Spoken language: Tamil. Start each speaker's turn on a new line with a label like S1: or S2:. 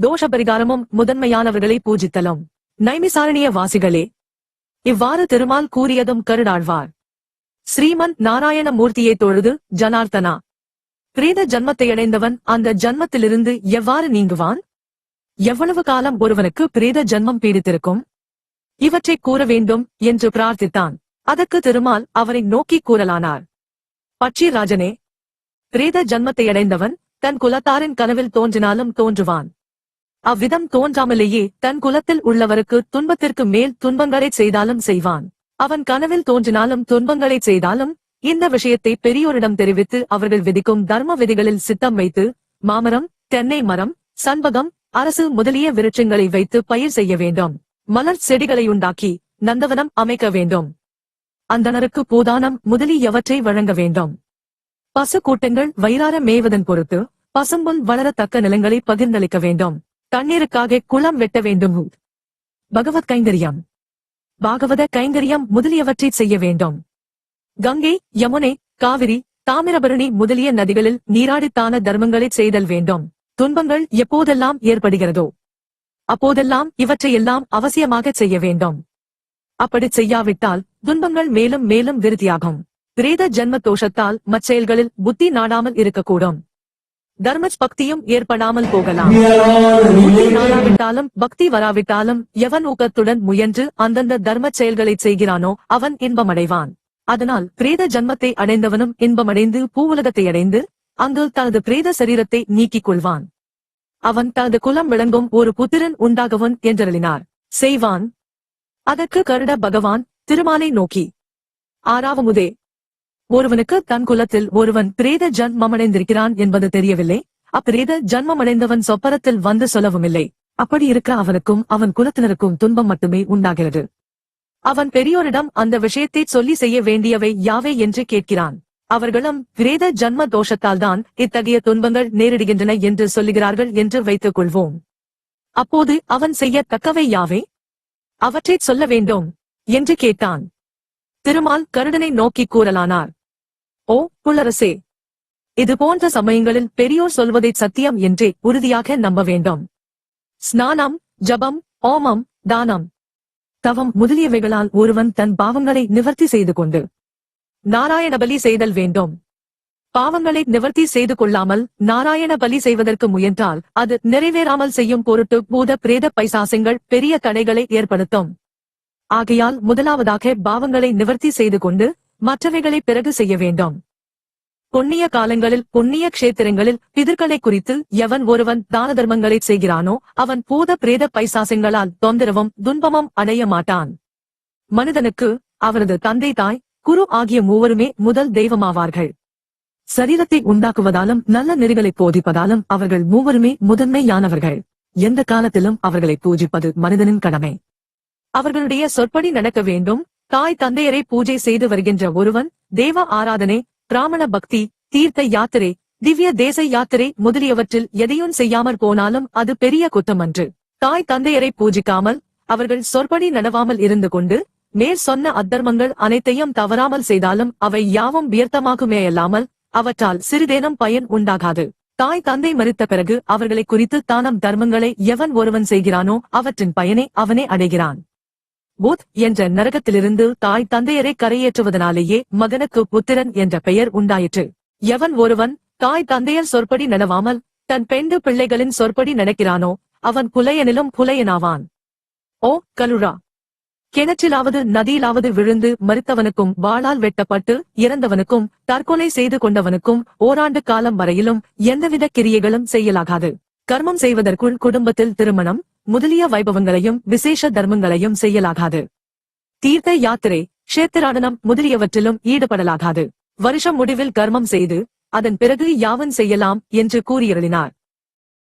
S1: தோஷ பரிகாரமும் முதன்மையானவர்களை பூஜித்தலும். நைமிசாரணிய வாசிகளே இவ்வாறு திருமால் கூறியதும் கருடாழ்வார். ஸ்ரீமன் நாராயண மூர்த்தியை தொழுது ஜனார்த்தனா. பிரேத ஜன்மத்தை அடைந்தவன் அந்த ஜன்மத்திலிருந்து எவ்வாறு நீங்குவான்? எவ்வளவு காலம் ஒருவனுக்கு பிரேத ஜன்மம் பீடித்திருக்கும்? இவற்றை கூற வேண்டும் என்று பிரார்த்தித்தான். அதற்கு திருமால் அவரை நோக்கி கூறலானார். பட்சிராஜனே பிரேத ஜன்மத்தை அடைந்தவன் தன் குலத்தாரின் கனவில் தோன்றினாலும் தோன்றுவான். அவ்விதம் தோன்றாமலேயே தன் குலத்தில் உள்ளவருக்கு துன்பத்திற்கு மேல் துன்பங்களைச் செய்தாலும் செய்வான். அவன் கனவில் தோன்றினாலும் துன்பங்களைச் செய்தாலும் இந்த விஷயத்தை பெரியோரிடம் தெரிவித்து அவர்கள் விதிக்கும் தர்ம விதிகளில் சித்தம் வைத்து மாமரம் தென்னை மரம் சண்பகம் அரசு முதலிய விருட்சங்களை வைத்து பயிர் செய்ய வேண்டும். மலர் செடிகளை உண்டாக்கி நந்தவனம் அமைக்க வேண்டும். அந்தணருக்கு பூதானம் முதலியவற்றை வழங்க வேண்டும். பசு கூட்டங்கள் வயிறார மேய்வதன் பொறுத்து பசும்புல் வளரத்தக்க நிலங்களை பகிர்ந்தளிக்க வேண்டும். தண்ணீருக்காக குளம் வெட்ட வேண்டும். பகவத் கைங்கரியம். பாகவத கைங்கரியம் முதலியவற்றை செய்ய வேண்டும். கங்கை யமுனை காவிரி தாமிரபரணி முதலிய நதிகளில் நீராடித்தான தர்மங்களை செய்தல் வேண்டும். துன்பங்கள் எப்போதெல்லாம் ஏற்படுகிறதோ அப்போதெல்லாம் இவற்றையெல்லாம் அவசியமாக செய்ய வேண்டும். அப்படி செய்யாவிட்டால் துன்பங்கள் மேலும் மேலும் விருத்தியாகும். பிரேத ஜன்ம தோஷத்தால் மற்செயல்களில் புத்தி நாடாமல் இருக்கக்கூடும். தர்ம பக்தியும் ஏற்படாமல் போகலாம். நாடாவிட்டாலும் பக்தி வராவிட்டாலும் எவன் ஊக்கத்துடன் முயன்று அந்தந்த தர்ம செயல்களை செய்கிறானோ அவன் இன்பமடைவான். அதனால் பிரேத ஜன்மத்தை அடைந்தவனும் இன்பமடைந்து பூவுலகத்தை அடைந்து அங்கு தனது பிரேத சரீரத்தை நீக்கிக் கொள்வான். அவன் தனது குலம் விளங்கும் ஒரு புத்திரன் உண்டாகவும் என்றருளினார். செய்வான். அதற்கு கருட பகவான் திருமாலை நோக்கி ஆறாவமுதே ஒருவனுக்கு தன் குலத்தில் ஒருவன் பிரேத ஜன்மமடைந்திருக்கிறான் என்பது தெரியவில்லை. அப்பிரேத ஜன்மமடைந்தவன் சொப்பரத்தில் வந்து சொல்லவுமில்லை. அப்படி இருக்க அவனுக்கும் அவன் குலத்தினருக்கும் துன்பம் மட்டுமே உண்டாகிறது. அவன் பெரியோரிடம் அந்த விஷயத்தை சொல்லி செய்ய வேண்டியவை யாவை என்று கேட்கிறான். அவர்களும் பிரேத ஜன்ம தோஷத்தால்தான் இத்தகைய துன்பங்கள் நேரிடுகின்றன என்று சொல்லுகிறார்கள் என்று வைத்துக் கொள்வோம். அப்போது அவன் செய்ய தக்கவை யாவை? அவற்றைச் சொல்ல வேண்டும் என்று கேட்டான். திருமால் கருடனை நோக்கி கூறலானார். ஓ புலரசே. இது போன்ற சமயங்களில் பெரியோர் சொல்வதை சத்தியம் என்றே உறுதியாக நம்ப வேண்டும். ஸ்நானம் ஜபம் ஓமம் தானம். தவம் முதலியவைகளால் ஒருவன் தன் பாவங்களை நிவர்த்தி செய்து கொண்டு நாராயண பலி செய்தல் வேண்டும். பாவங்களை நிவர்த்தி செய்து கொள்ளாமல் நாராயண பலி செய்வதற்கு முயன்றால் அது நிறைவேறாமல் செய்யும் பொருட்டு பூத பிரேத பைசாசங்கள் பெரிய தடைகளை ஏற்படுத்தும். ஆகையால் முதலாவதாக பாவங்களை நிவர்த்தி செய்து கொண்டு மற்றவைகளை பிறகு செய்ய வேண்டும். பொன்னிய காலங்களில் புண்ணிய கஷேத்திரங்களில் பிதர்களை குறித்து எவன் ஒருவன் தான தர்மங்களை செய்கிறானோ அவன் பூத பிரேத பைசாசங்களால் தொந்தரவும் துன்பமும் அடைய மாட்டான். மனிதனுக்கு அவனது தந்தை தாய் குரு ஆகிய மூவருமே முதல் தெய்வமாவார்கள். சரீரத்தை உண்டாக்குவதாலும் நல்ல நெறிகளை போதிப்பதாலும் அவர்கள் மூவருமே முதன்மையானவர்கள். எந்த காலத்திலும் அவர்களை பூஜிப்பது மனிதனின் கடமை. அவர்களுடைய சொற்படி நடக்க வேண்டும் தாய் தந்தையரை பூஜை செய்து வருகின்ற ஒருவன் தேவ ஆராதனை பிராமண பக்தி தீர்த்த யாத்திரை திவ்ய தேச யாத்திரை முதலியவற்றில் எதையும் செய்யாமற் போனாலும் அது பெரிய குத்தமன்று தாய் தந்தையரை பூஜிக்காமல் அவர்கள் சொற்படி நடவாமல் இருந்து கொண்டு மேற் சொன்ன அத்தர்மங்கள் அனைத்தையும் தவறாமல் செய்தாலும் அவை யாவும் வியர்த்தமாகுமேயல்லாமல் அவற்றால் சிறிதேனும் பயன் உண்டாகாது. தாய் தந்தை மறித்த பிறகு அவர்களை குறித்து தானம் தர்மங்களை எவன் ஒருவன் செய்கிறானோ அவற்றின் பயனை அவனே அடைகிறான். புத் என்ற நரகத்திலிருந்து தாய் தந்தையரை கரையேற்றுவதனாலேயே மகனுக்கு புத்திரன் என்ற பெயர் உண்டாயிற்று. எவன் ஒருவன் தாய் தந்தையர் சொற்படி நனவாமல் தன் பெண்டு பிள்ளைகளின் சொற்படி நினைக்கிறானோ அவன் புலையனிலும் புலையனாவான். ஓ கலுரா கிணற்றிலாவது நதியிலாவது விழுந்து மறித்தவனுக்கும் வாளால் வெட்டப்பட்டு இறந்தவனுக்கும் தற்கொலை செய்து கொண்டவனுக்கும் ஓராண்டு காலம் வரையிலும் எந்தவித கிரியைகளும் செய்யலாகாது. கர்மம் செய்வதற்குள் குடும்பத்தில் திருமணம் முதலிய வைபவங்களையும் விசேஷ தர்மங்களையும் செய்யலாகாது. தீர்த்த யாத்திரை கஷேத்திராடனம் முதலியவற்றிலும் ஈடுபடலாகாது. வருஷம் முடிவில் கர்மம் செய்து அதன் பிறகு யாவன் செய்யலாம் என்று கூறியருளினார்.